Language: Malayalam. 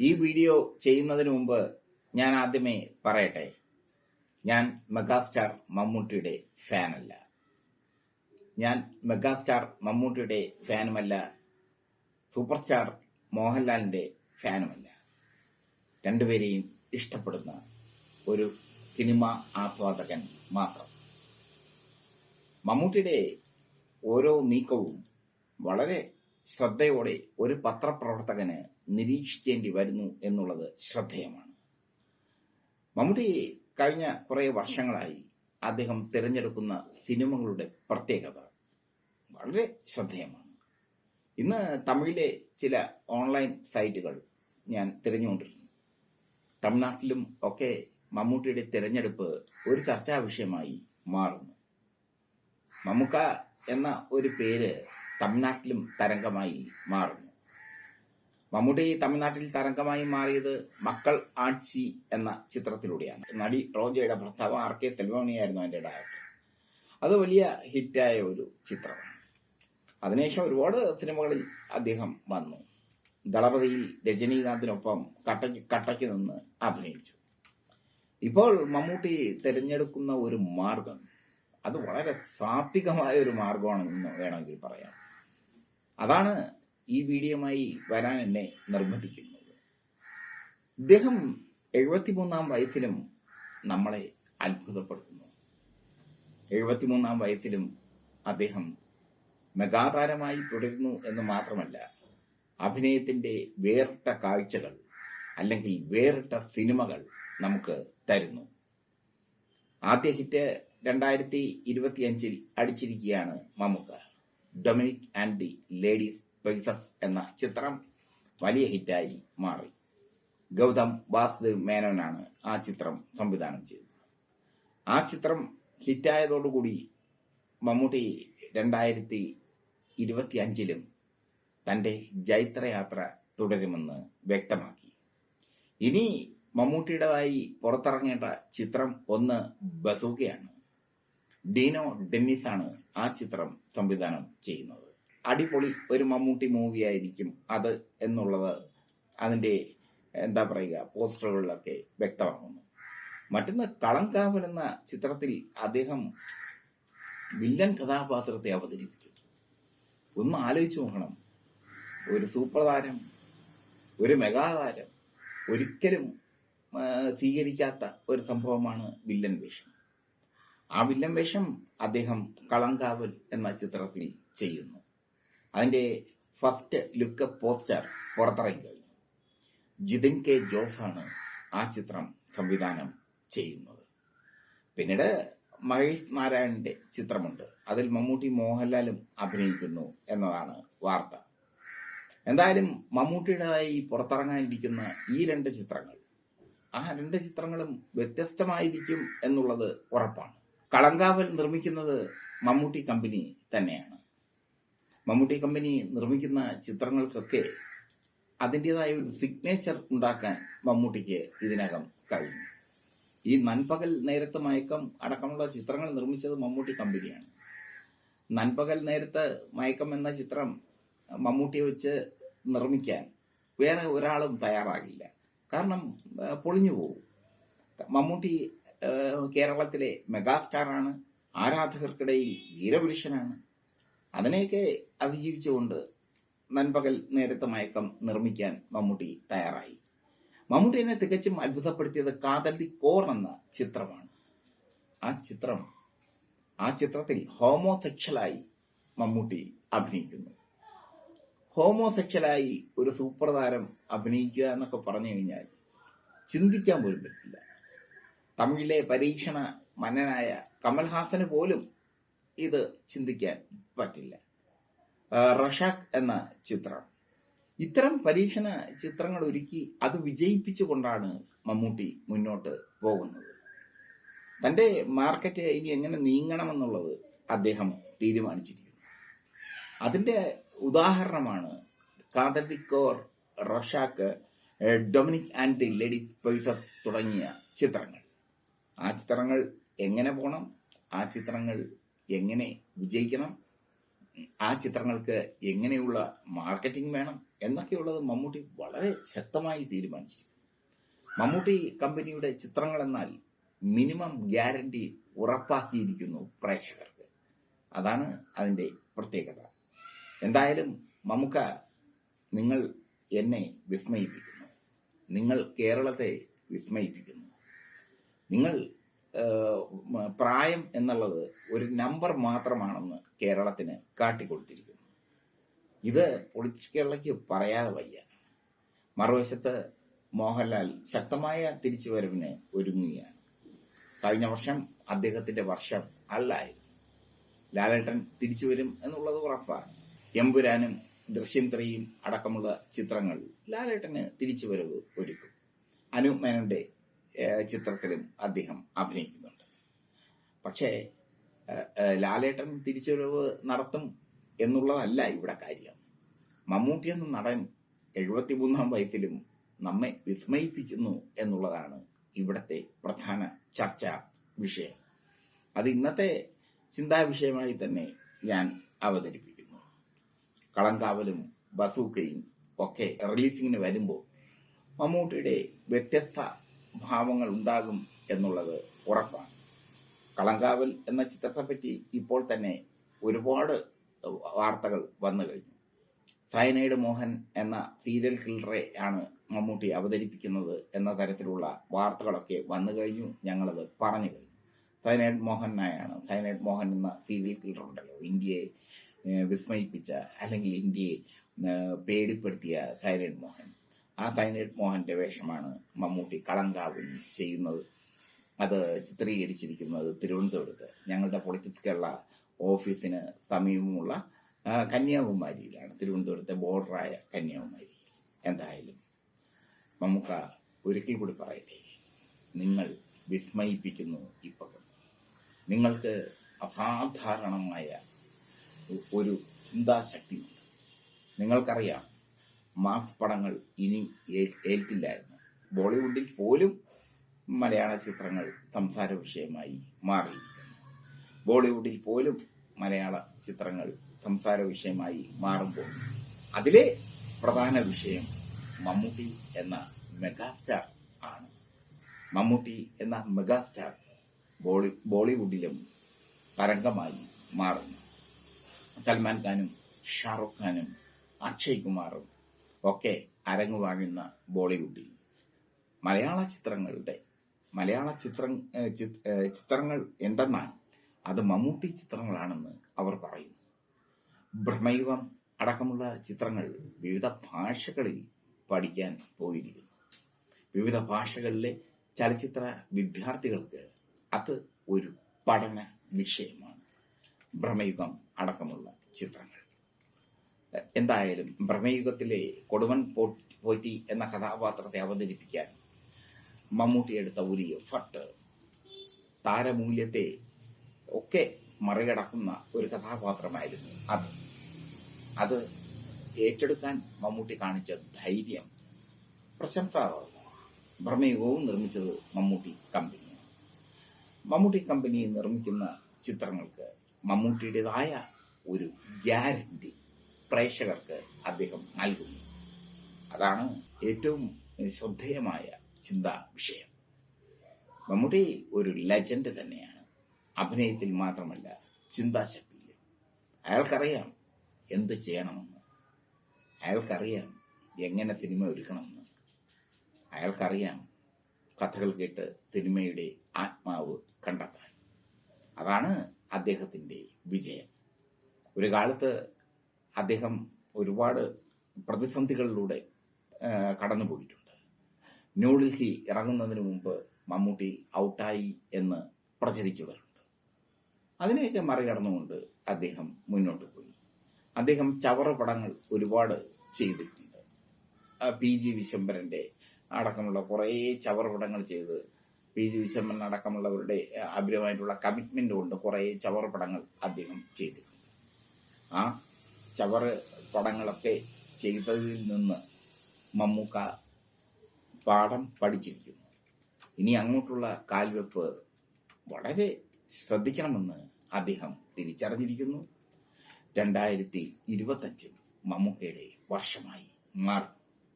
ഈ വീഡിയോ ചെയ്യുന്നതിന് മുമ്പ് ഞാൻ ആദ്യമേ പറയട്ടെ. ഞാൻ മെഗാസ്റ്റാർ മമ്മൂട്ടിയുടെ ഫാനല്ല. ഞാൻ മെഗാസ്റ്റാർ മമ്മൂട്ടിയുടെ ഫാനുമല്ല സൂപ്പർ സ്റ്റാർ മോഹൻലാലിന്റെ ഫാനുമല്ല. രണ്ടുപേരെയും ഇഷ്ടപ്പെടുന്ന ഒരു സിനിമ ആസ്വാദകൻ മാത്രം. മമ്മൂട്ടിയുടെ ഓരോ നീക്കവും വളരെ ശ്രദ്ധയോടെ ഒരു പത്രപ്രവർത്തകന് നിരീക്ഷിക്കേണ്ടി വരുന്നു എന്നുള്ളത് ശ്രദ്ധേയമാണ്. മമ്മൂട്ടി കഴിഞ്ഞ കുറേ വർഷങ്ങളായി അദ്ദേഹം തിരഞ്ഞെടുക്കുന്ന സിനിമകളുടെ പ്രത്യേകത വളരെ ശ്രദ്ധേയമാണ്. ഇന്ന് തമിഴിലെ ചില ഓൺലൈൻ സൈറ്റുകൾ ഞാൻ തിരഞ്ഞുകൊണ്ടിരുന്നു. തമിഴ്നാട്ടിലും ഒക്കെ മമ്മൂട്ടിയുടെ തിരഞ്ഞെടുപ്പ് ഒരു ചർച്ചാ വിഷയമായി മാറുന്നു. മമ്മൂക്ക എന്ന ഒരു പേര് തമിഴ്നാട്ടിലും തരംഗമായി മാറുന്നു. മമ്മൂട്ടി തമിഴ്നാട്ടിൽ തരംഗമായി മാറിയത് മക്കൾ ആഴ്ചി എന്ന ചിത്രത്തിലൂടെയാണ്. നടി റോജയുടെ ഭർത്താവ് ആർ കെ സെൽവോണിയായിരുന്നു അതിന്റെ ഡയറക്ടർ അത് വലിയ ഹിറ്റായ ഒരു ചിത്രമാണ്. അതിനുശേഷം ഒരുപാട് സിനിമകളിൽ അദ്ദേഹം വന്നു. ദളപതിയിൽ രജനീകാന്തിനൊപ്പം കട്ടയ്ക്ക് കട്ടയ്ക്ക് നിന്ന് അഭിനയിച്ചു. ഇപ്പോൾ മമ്മൂട്ടി തിരഞ്ഞെടുക്കുന്ന ഒരു മാർഗം അത് വളരെ സാത്വികമായ ഒരു മാർഗമാണെന്ന് വേണമെങ്കിൽ പറയാം. അതാണ് ഈ വീഡിയോമായി വരാൻ എന്നെ നിർബന്ധിക്കുന്നത്. ഇദ്ദേഹം എഴുപത്തിമൂന്നാം വയസ്സിലും നമ്മളെ അത്ഭുതപ്പെടുത്തുന്നു. എഴുപത്തിമൂന്നാം വയസ്സിലും അദ്ദേഹം മെഗാതാരമായി തുടരുന്നു എന്ന് മാത്രമല്ല അഭിനയത്തിന്റെ വേറിട്ട കാഴ്ചകൾ അല്ലെങ്കിൽ വേറിട്ട സിനിമകൾ നമുക്ക് തരുന്നു. ആദ്യ ഹിറ്റ് രണ്ടായിരത്തി ഇരുപത്തിയഞ്ചിൽ അടിച്ചിരിക്കുകയാണ് Mammookka. Dominic and the ladies purses എന്ന ചിത്രം വലിയ ഹിറ്റായി മാറി. ഗൗതം വാസുദേവ് മേനോനാണ് ആ ചിത്രം സംവിധാനം ചെയ്തത്. ആ ചിത്രം ഹിറ്റായതോടുകൂടി മമ്മൂട്ടി രണ്ടായിരത്തി ഇരുപത്തി അഞ്ചിലും തന്റെ ജൈത്രയാത്ര തുടരുമെന്ന് വ്യക്തമാക്കി. ഇനി മമ്മൂട്ടിയുടേതായി പുറത്തിറങ്ങേണ്ട ചിത്രം ഒന്ന് ബസൂക്കയാണ്. ഡീനോ ഡെന്നിസാണ് ആ ചിത്രം സംവിധാനം ചെയ്യുന്നത്. അടിപൊളി ഒരു മമ്മൂട്ടി മൂവി ആയിരിക്കും അത് എന്നുള്ളത് അതിന്റെ എന്താ പറയുക പോസ്റ്ററുകളിലൊക്കെ വ്യക്തമാകുന്നു. മറ്റൊന്ന് കളങ്കാവൽ എന്ന ചിത്രത്തിൽ അദ്ദേഹം വില്ലൻ കഥാപാത്രത്തെ അവതരിപ്പിക്കും ഒന്ന് ആലോചിച്ച് നോക്കണം. ഒരു സൂപ്പർ താരം ഒരു മെഗാതാരം ഒരിക്കലും സ്വീകരിക്കാത്ത ഒരു സംഭവമാണ് വില്ലൻ വേഷം. ആ വില്ലൻ വേഷം അദ്ദേഹം കളങ്കാവൽ എന്ന ചിത്രത്തിൽ ചെയ്യുന്നു. അതിന്റെ ഫസ്റ്റ് ലുക്ക് പോസ്റ്റർ പുറത്തിറങ്ങി കഴിഞ്ഞു. ജിതിൻ കെ ജോസാണ് ആ ചിത്രം സംവിധാനം ചെയ്യുന്നത്. പിന്നീട് മഹേഷ് നാരായണന്റെ ചിത്രമുണ്ട്. അതിൽ മമ്മൂട്ടി മോഹൻലാലും അഭിനയിക്കുന്നു എന്നതാണ് വാർത്ത. എന്തായാലും മമ്മൂട്ടിയുടേതായി പുറത്തിറങ്ങാനിരിക്കുന്ന ഈ രണ്ട് ചിത്രങ്ങൾ ആ രണ്ട് ചിത്രങ്ങളും വ്യത്യസ്തമായിരിക്കും എന്നുള്ളത് ഉറപ്പാണ്. കളങ്കാവൽ നിർമ്മിക്കുന്നത് മമ്മൂട്ടി കമ്പനി തന്നെയാണ്. മമ്മൂട്ടി കമ്പനി നിർമ്മിക്കുന്ന ചിത്രങ്ങൾക്കൊക്കെ അതിന്റെതായ ഒരു സിഗ്നേച്ചർ ഉണ്ടാക്കാൻ മമ്മൂട്ടിക്ക് ഇതിനകം കഴിഞ്ഞു. ഈ നൻപകൽ നേരത്തെ മയക്കം അടക്കമുള്ള ചിത്രങ്ങൾ നിർമ്മിച്ചത് മമ്മൂട്ടി കമ്പനിയാണ്. നൻപകൽ നേരത്തെ മയക്കം എന്ന ചിത്രം മമ്മൂട്ടി വെച്ച് നിർമ്മിക്കാൻ വേറെ ഒരാളും തയ്യാറാകില്ല. കാരണം പൊളിഞ്ഞു പോകും മമ്മൂട്ടി കേരളത്തിലെ മെഗാസ്റ്റാറാണ്. ആരാധകർക്കിടയിൽ വീരപുരുഷനാണ് അതിനെയൊക്കെ അതിജീവിച്ചുകൊണ്ട് നൻപകൽ നേരത്തെ മയക്കം നിർമ്മിക്കാൻ മമ്മൂട്ടി തയ്യാറായി. മമ്മൂട്ടി തികച്ചും അത്ഭുതപ്പെടുത്തിയത് കാതൽ കോർ എന്ന ചിത്രമാണ്. ആ ചിത്രം ആ ചിത്രത്തിൽ ഹോമോസെക്ഷലായി മമ്മൂട്ടി അഭിനയിക്കുന്നു. ഹോമോസെക്ഷലായി ഒരു സൂപ്പർ താരം അഭിനയിക്കുക എന്നൊക്കെ പറഞ്ഞു കഴിഞ്ഞാൽ ചിന്തിക്കാൻ പോലും പറ്റില്ല. തമിഴിലെ പരീക്ഷണ മന്നനായ കമൽഹാസന് പോലും ഇത് ചിന്തിക്കാൻ പറ്റില്ല. റഷാഖ് എന്ന ചിത്രം. ഇത്തരം പരീക്ഷണ ചിത്രങ്ങൾ ഒരുക്കി അത് വിജയിപ്പിച്ചുകൊണ്ടാണ് മമ്മൂട്ടി മുന്നോട്ട് പോകുന്നത്. തന്റെ മാർക്കറ്റ് ഇനി എങ്ങനെ നീങ്ങണമെന്നുള്ളത് അദ്ദേഹം തീരുമാനിച്ചിരിക്കുന്നു. അതിന്റെ ഉദാഹരണമാണ് കാതലിക്കോർ Rorschach Dominic and lady purses തുടങ്ങിയ ചിത്രങ്ങൾ. ആ ചിത്രങ്ങൾ എങ്ങനെ പോണം? ആ ചിത്രങ്ങൾ എങ്ങനെ വിജയിക്കണം? ആ ചിത്രങ്ങൾക്ക് എങ്ങനെയുള്ള മാർക്കറ്റിംഗ് വേണം? എന്നൊക്കെയുള്ളത് മമ്മൂട്ടി വളരെ ശക്തമായി തീരുമാനിച്ചു മമ്മൂട്ടി കമ്പനിയുടെ ചിത്രങ്ങൾ എന്നാൽ മിനിമം ഗ്യാരണ്ടി ഉറപ്പാക്കിയിരിക്കുന്നു പ്രേക്ഷകർക്ക്. അതാണ് അതിന്റെ പ്രത്യേകത. എന്തായാലും മമ്മൂക്ക നിങ്ങൾ എന്നെ വിസ്മയിപ്പിക്കുന്നു. നിങ്ങൾ കേരളത്തെ വിസ്മയിപ്പിക്കുന്നു. നിങ്ങൾ പ്രായം എന്നുള്ളത് ഒരു നമ്പർ മാത്രമാണെന്ന് കേരളത്തിന് കാട്ടിക്കൊടുത്തിരിക്കുന്നു. ഇത് പൊളിറ്റിക്സ് കേരളയ്ക്ക് പറയാതെ വയ്യ. മറുവശത്ത് മോഹൻലാൽ ശക്തമായ തിരിച്ചുവരവിന് ഒരുങ്ങുകയാണ്. കഴിഞ്ഞ വർഷം അദ്ദേഹത്തിന്റെ വർഷം അല്ലായിരുന്നു. ലാലേട്ടൻ തിരിച്ചു വരും എന്നുള്ളത് ഉറപ്പാണ്. എമ്പുരാനും ദൃശ്യം ത്രീയും അടക്കമുള്ള ചിത്രങ്ങൾ ലാലേട്ടന് തിരിച്ചുവരവ് ഒരുക്കും. അനു മേനോന്റെ ചിത്രത്തിലും അദ്ദേഹം അഭിനയിക്കുന്നുണ്ട്. പക്ഷേ ലാലേട്ടൻ തിരിച്ചുവരവ് നടത്തും എന്നുള്ളതല്ല ഇവിടെ കാര്യം. മമ്മൂട്ടി എന്ന നടൻ എഴുപത്തിമൂന്നാം വയസ്സിലും നമ്മെ വിസ്മയിപ്പിക്കുന്നു എന്നുള്ളതാണ് ഇവിടത്തെ പ്രധാന ചർച്ചാ വിഷയം. അത് ഇന്നത്തെ ചിന്താ വിഷയമായി തന്നെ ഞാൻ അവതരിപ്പിക്കുന്നു. കളങ്കാവലും ബസൂക്കയും ഒക്കെ റിലീസിങ്ങിന് വരുമ്പോൾ മമ്മൂട്ടിയുടെ വ്യത്യസ്ത ഭാവങ്ങൾ ഉണ്ടാകും എന്നുള്ളത് ഉറപ്പാണ്. കളങ്കാവൽ എന്ന ചിത്രത്തെപ്പറ്റി ഇപ്പോൾ തന്നെ ഒരുപാട് വാർത്തകൾ വന്നു കഴിഞ്ഞു. സയനൈഡ് മോഹൻ എന്ന സീരിയൽ കില്ലറെ ആണ് മമ്മൂട്ടി അവതരിപ്പിക്കുന്നത് എന്ന തരത്തിലുള്ള വാർത്തകളൊക്കെ വന്നു കഴിഞ്ഞു ഞങ്ങളത് പറഞ്ഞു കഴിഞ്ഞു. സയനൈഡ് മോഹൻ മോഹനായാണ് സയനൈഡ് മോഹൻ എന്ന സീരിയൽ കില്ലർ ഉണ്ടല്ലോ ഇന്ത്യയെ വിസ്മയിപ്പിച്ച അല്ലെങ്കിൽ ഇന്ത്യയെ പേടിപ്പെടുത്തിയ സയനൈഡ് മോഹൻ. ആ സൈനൈഡ് മോഹന്റെ വേഷമാണ് മമ്മൂട്ടി കളങ്കാവിൽ ചെയ്യുന്നത്. അത് ചിത്രീകരിച്ചിരിക്കുന്നത് തിരുവനന്തപുരത്ത്. ഞങ്ങളുടെ പൊളിറ്റിക്സ് കേരള ഓഫീസിന് സമീപമുള്ള കന്യാകുമാരിയിലാണ്. തിരുവനന്തപുരത്തെ ബോർഡറായ കന്യാകുമാരി. എന്തായാലും മമ്മൂക്ക ഒരിക്കൽ കൂടി പറയട്ടെ നിങ്ങൾ വിസ്മയിപ്പിക്കുന്നു ഇപ്പോൾ നിങ്ങൾക്ക് അസാധാരണമായ ഒരു ചിന്താശക്തിയുണ്ട്. നിങ്ങൾക്കറിയാം മാസ് പടങ്ങൾ ഇനി ഏൽക്കില്ലായിരുന്നു. ബോളിവുഡിൽ പോലും മലയാള ചിത്രങ്ങൾ സംസാര വിഷയമായി മാറിയിരിക്കുന്നു. ബോളിവുഡിൽ പോലും മലയാള ചിത്രങ്ങൾ സംസാര വിഷയമായി മാറുമ്പോൾ അതിലെ പ്രധാന വിഷയം മമ്മൂട്ടി എന്ന മെഗാസ്റ്റാർ ആണ്. മമ്മൂട്ടി എന്ന മെഗാസ്റ്റാർ ബോളി ബോളിവുഡിലും തരംഗമായി മാറുന്നു. സൽമാൻ ഖാനും ഷാറുഖ് ഖാനും അക്ഷയ് കുമാറും ഒക്കെ അരങ്ങുവാങ്ങുന്ന ബോളിവുഡിൽ. മലയാള ചിത്രങ്ങളുടെ മലയാള ചിത്ര ചിത്രങ്ങൾ എന്തെന്നാൽ അത് മമ്മൂട്ടി ചിത്രങ്ങളാണെന്ന് അവർ പറയുന്നു. ബ്രഹ്മയുഗം അടക്കമുള്ള ചിത്രങ്ങൾ വിവിധ ഭാഷകളിൽ പഠിക്കാൻ പോയിരിക്കുന്നു. വിവിധ ഭാഷകളിലെ ചലച്ചിത്ര വിദ്യാർത്ഥികൾക്ക് അത് ഒരു പഠന വിഷയമാണ്. ഭ്രമയുഗം അടക്കമുള്ള ചിത്രങ്ങൾ. എന്തായാലും ബ്രഹ്മയുഗത്തിലെ കൊടുവൻ പോറ്റി എന്ന കഥാപാത്രത്തെ അവതരിപ്പിക്കാൻ മമ്മൂട്ടി എടുത്ത ഒരു എഫർട്ട് താരമൂല്യത്തെ ഒക്കെ മറികടക്കുന്ന ഒരു കഥാപാത്രമായിരുന്നു അത്. അത് ഏറ്റെടുക്കാൻ മമ്മൂട്ടി കാണിച്ച ധൈര്യം പ്രശംസ ഭ്രമയുഗവും നിർമ്മിച്ചത് മമ്മൂട്ടി കമ്പനി മമ്മൂട്ടി കമ്പനി നിർമ്മിക്കുന്ന ചിത്രങ്ങൾക്ക് മമ്മൂട്ടിയുടേതായ ഒരു ഗ്യാരണ്ടി പ്രേക്ഷകർക്ക് അദ്ദേഹം നൽകുന്നു. അതാണ് ഏറ്റവും ശ്രദ്ധേയമായ ചിന്താ വിഷയം. മമ്മൂട്ടി ഒരു ലെജൻഡ് തന്നെയാണ്. അഭിനയത്തിൽ മാത്രമല്ല ചിന്താശക്തിയിൽ അയാൾക്കറിയാം എന്ത് ചെയ്യണമെന്ന്. അയാൾക്കറിയാം എങ്ങനെ സിനിമ ഒരുക്കണമെന്ന്. അയാൾക്കറിയാം കഥകൾ കേട്ട് സിനിമയുടെ ആത്മാവ് കണ്ടെത്താൻ. അതാണ് അദ്ദേഹത്തിന്റെ വിജയം. ഒരു കാലത്ത് അദ്ദേഹം ഒരുപാട് പ്രതിസന്ധികളിലൂടെ കടന്നു കടന്നുപോയിട്ടുണ്ട്. ന്യൂഡൽഹി ഇറങ്ങുന്നതിന് മുമ്പ് മമ്മൂട്ടി ഔട്ടായി എന്ന് പ്രചരിച്ചവരുണ്ട്. അതിനെയൊക്കെ മറികടന്നുകൊണ്ട് അദ്ദേഹം മുന്നോട്ട് പോയി. അദ്ദേഹം ചവറ പടങ്ങൾ ഒരുപാട് ചെയ്തിട്ടുണ്ട്. പി ജി വിശംബരന്റെ അടക്കമുള്ള കുറേ ചവറ പടങ്ങൾ ചെയ്ത് പി ജി വിശംബരൻ അടക്കമുള്ളവരുടെ അഭിരമായിട്ടുള്ള കമ്മിറ്റ്മെന്റ് കൊണ്ട് കുറേ ചവറ പടങ്ങൾ അദ്ദേഹം ചെയ്തിട്ടുണ്ട്. ആ ചവറ് പടങ്ങളൊക്കെ ചെയ്തതിൽ നിന്ന് മമ്മൂക്ക പാഠം പഠിച്ചിരിക്കുന്നു. ഇനി അങ്ങോട്ടുള്ള കാൽവെപ്പ് വളരെ ശ്രദ്ധിക്കണമെന്ന് അദ്ദേഹം തിരിച്ചറിഞ്ഞിരിക്കുന്നു. രണ്ടായിരത്തി ഇരുപത്തഞ്ച് മമ്മൂക്കയുടെ വർഷമായി മാറി.